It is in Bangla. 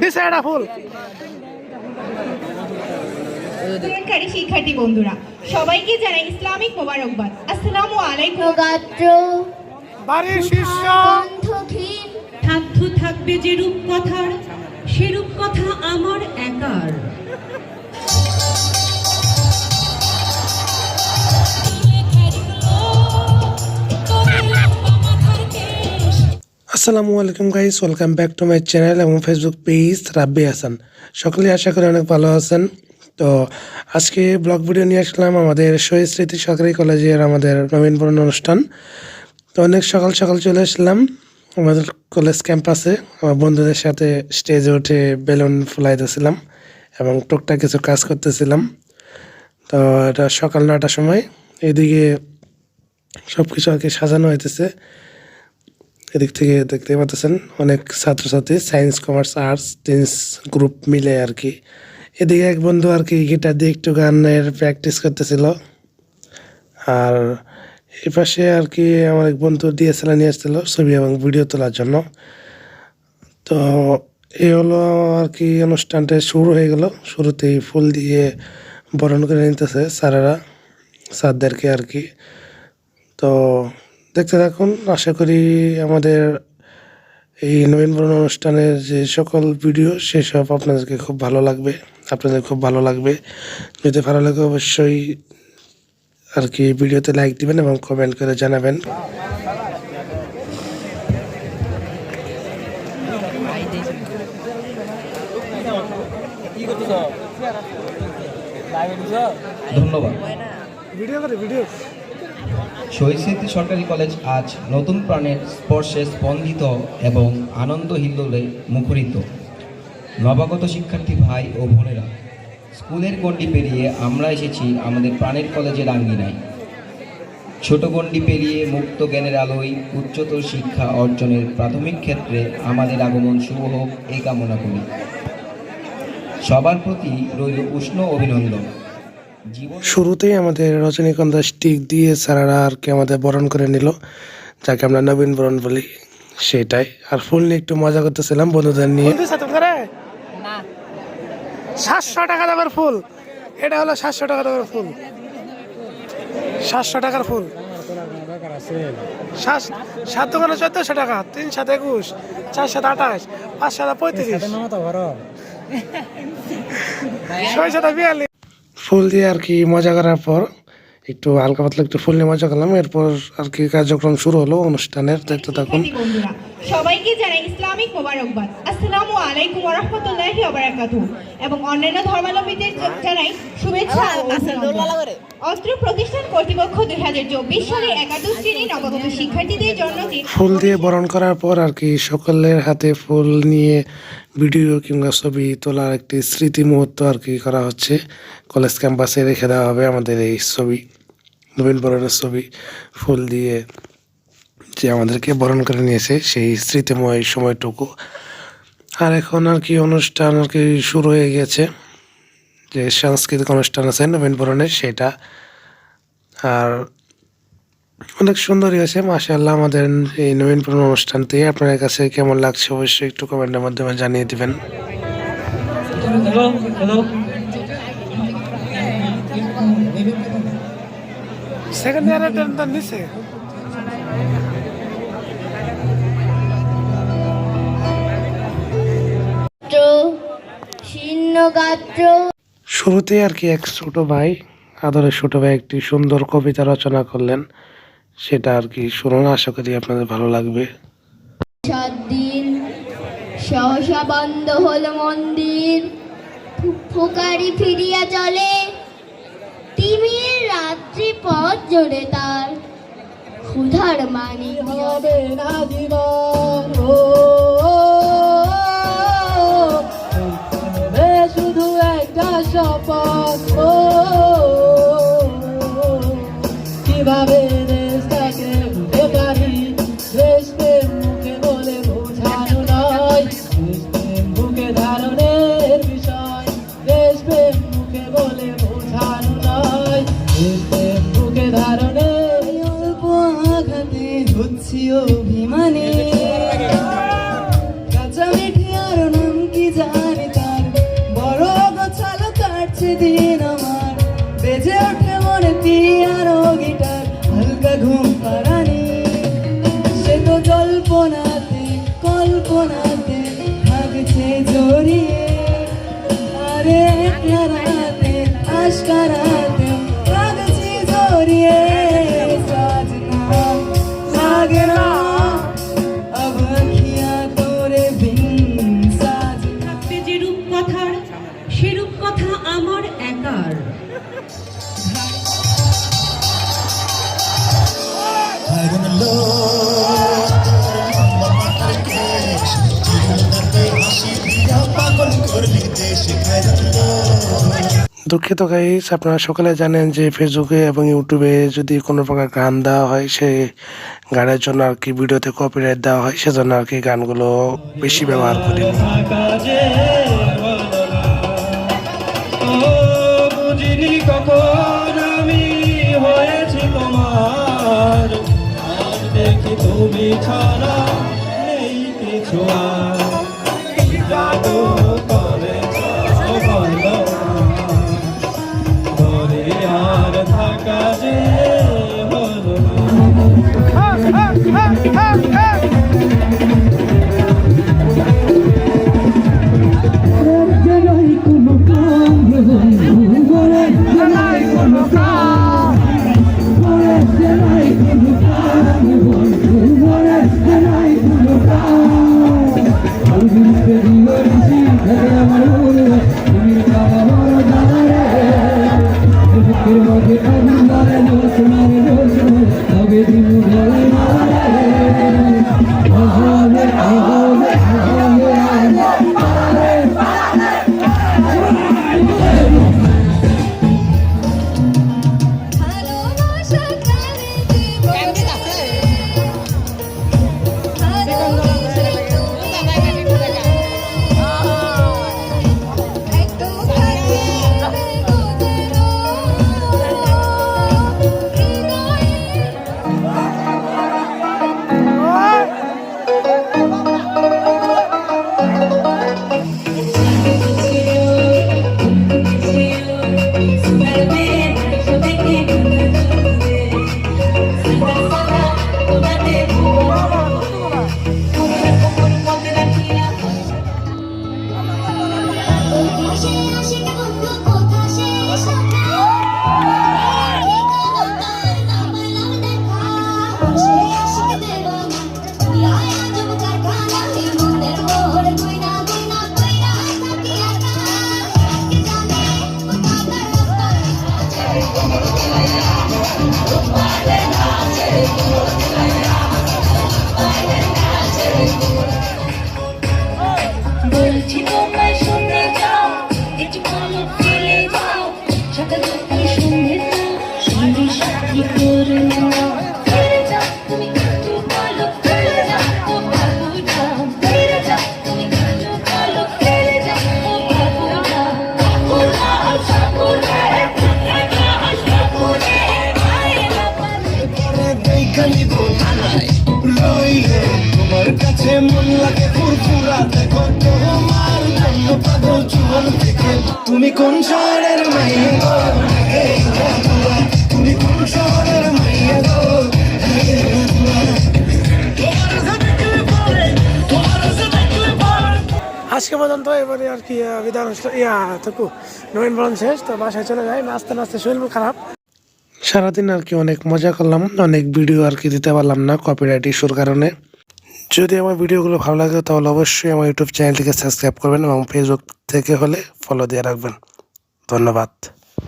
দিছে এটা ফুল। অধ্যয়নকারী শিক্ষার্থী বন্ধুরা সবাইকে জানাই ইসলামিক মোবারকবাদ। আসসালামু আলাইকুম। গাত্র বাড়ির শিষ্য। থাকবে যে রূপ কথার সেরূপ কথা আমার আসসালামু আলাইকুম guys welcome back to my channel এবং ফেসবুক পেজ রাব্বি হাসান। সকলে আশা করি অনেক ভালো আছেন। তো আজকে ব্লগ ভিডিও নিয়ে আসলাম আমাদের শহীদ স্মৃতি সরকারি কলেজের আমাদের নবীনবরণ অনুষ্ঠান। তো অনেক সকাল সকাল চলে আসলাম আমাদের কলেজ ক্যাম্পাসে। আমার বন্ধুদের সাথে স্টেজে উঠে বেলুন ফুলাইতেছিলাম এবং টুকটাক কিছু কাজ করতেছিলাম। তো এটা সকাল নটার সময়। এদিকে সব কিছু আর কি সাজানো হইতেছে। এদিক থেকে দেখতে পাচ্ছেন অনেক ছাত্রছাত্রী সায়েন্স কমার্স আর্টস টেন্স গ্রুপ মিলে আর কি। এদিকে এক বন্ধু আর কি গিটার দিয়ে একটু গানের প্র্যাকটিস করতেছিল। আর এই পাশে আর কি আমার এক বন্ধু ডিএসএলআর নিয়ে আসছিল ছবি এবং ভিডিও তোলার জন্য। তো এই হলো আর কি অনুষ্ঠানটা শুরু হয়ে গেল। শুরুতেই ফুল দিয়ে বরণ করে নিতেছে স্যারেরা, স্যারদেরকে আর কি। তো দেখতে থাকুন। আশা করি আমাদের এই নবীনবরণ অনুষ্ঠানের যে সকল ভিডিও সেসব আপনাদেরকে খুব ভালো লাগবে আপনাদের খুব ভালো লাগবে। যদি ভালো লাগে অবশ্যই আর কি ভিডিওতে লাইক দিবেন এবং কমেন্ট করে জানাবেন। ধন্যবাদ। ভিডিও করে ভিডিও। শহীদ সরকারি কলেজ আজ নতুন প্রাণের স্পর্শে স্পন্দিত এবং আনন্দ হিল্লোলে মুখরিত। নবাগত শিক্ষার্থী ভাই ও বোনেরা, স্কুলের গণ্ডি পেরিয়ে আমরা এসেছি আমাদের প্রাণের কলেজের আঙ্গিনায়। ছোট গণ্ডি পেরিয়ে মুক্ত জ্ঞানের আলোয় উচ্চতর শিক্ষা অর্জনের প্রাথমিক ক্ষেত্রে আমাদের আগমন শুভ হোক, এই কামনা করি। সবার প্রতি রইল উষ্ণ অভিনন্দন। শুরুতেই আমাদের রজনীগন্ধা স্টিক দিয়ে স্যারেরা আর কি আমাদের বরণ করে নিল যাকে আমরা নবীন বরণ বলি সেটাই। আর ফুল নিয়ে একটু মজা করতেছিলাম বন্ধুদের নিয়ে। সাতশো টাকা দামের ফুল। এটা হলো সাতশো টাকা দামের ফুল। সাতশো টাকার ফুল। সাত- সাত দোকানে চোদ্দশো টাকা তিন সাত একুশ চার সাত আঠাশ পাঁচ সাত পঁয়ত্রিশ। ছয় সাত বিয়াল্লিশ। ফুল দিয়ে আর কি মজা করার পর একটু হালকা পাতলা একটু ফুল নিয়ে মজা করলাম। এরপর আর কি কার্যক্রম শুরু হলো অনুষ্ঠানের। দেখতে থাকুন। সবাইকে জানাই ইসলামিক মোবারকবাদ। আসসালামু আলাইকুম ওরহমতুল্লাহি ওবারাকাতুহু এবং অন্যান্য ধর্মাবলম্বীদের জানাই শুভেচ্ছা। অত্র প্রতিষ্ঠান কর্তৃপক্ষ দুই হাজার চব্বিশ সালে একাদশ শ্রেণি নবগত শিক্ষার্থীদের জন্মদিন ফুল দিয়ে বরণ করার পর আর কি সকলের হাতে ফুল নিয়ে ভিডিও কিংবা ছবি তোলার একটি স্মৃতি মুহূর্ত আর কি করা হচ্ছে। কলেজ ক্যাম্পাসে রেখে দেওয়া হবে আমাদের এই ছবি নবীন বরণের ছবি ফুল দিয়ে যে আমাদেরকে বরণ করে নিয়েছে সেই স্মৃতিময় সময়টুকু। আর এখন আর কি অনুষ্ঠান আর কি শুরু হয়ে গেছে যে সাংস্কৃতিক অনুষ্ঠান আছে নবীন বরণের সেটা। আর অনেক সুন্দরই হয়েছে মাশাআল্লাহ আমাদের এই নবীন পুরনো অনুষ্ঠানটি। আপনার কাছে কেমন লাগছে অবশ্যই একটু কমেন্টের মাধ্যমে জানিয়ে দিবেন। সেকেন্ড ইয়ারের নিচে গাত্র শুরুতে আর কি এক ছোট ভাই আদরের ছোট ভাই একটি সুন্দর কবিতা রচনা করলেন। সেটা আর কি শুনুন আশা করি আপনাদের ভালো লাগবে। দিন সহসা বন্ধ হলো মন্দির ফুকারি ফিরিয়া চলে। তিমির রাত্রি পথ জোরে তার ক্ষুধার মানিক হবে না জীবন। সেরূপ কথা আমার একার। দুঃখিত গাইস আপনারা সকালে জানেন যে ফেসবুকে এবং ইউটিউবে যদি কোনো প্রকার গান দেওয়া হয় সেই গানের জন্য আর কি ভিডিওতে কপিরাইট দেওয়া হয়, সেজন্য আর কি গানগুলো বেশি ব্যবহার করি। তুমি ছাড়া নেই কিছু আর। জাদু করেছ ধরে থাকা যে হলো তুমি কোন শহরের তুমি কোন শহরের আজকে পর্যন্ত এবারে আর কি অনুষ্ঠান ইয়া থাকু নবীন বরণ শেষ, তো বাসায় চলে যাই। নাচতে নাচতে শরীর খারাপ। সারাদিন আর কি অনেক মজা করলাম, অনেক ভিডিও আর কি দিতে পারলাম না কপিরাইট ইস্যুর কারণে। যদি আমার ভিডিওগুলো ভালো লাগে, তাহলে অবশ্যই আমার ইউটিউব চ্যানেলটিকে সাবস্ক্রাইব করবেন এবং ফেসবুক থেকে হলে ফলো দিয়ে রাখবেন। ধন্যবাদ।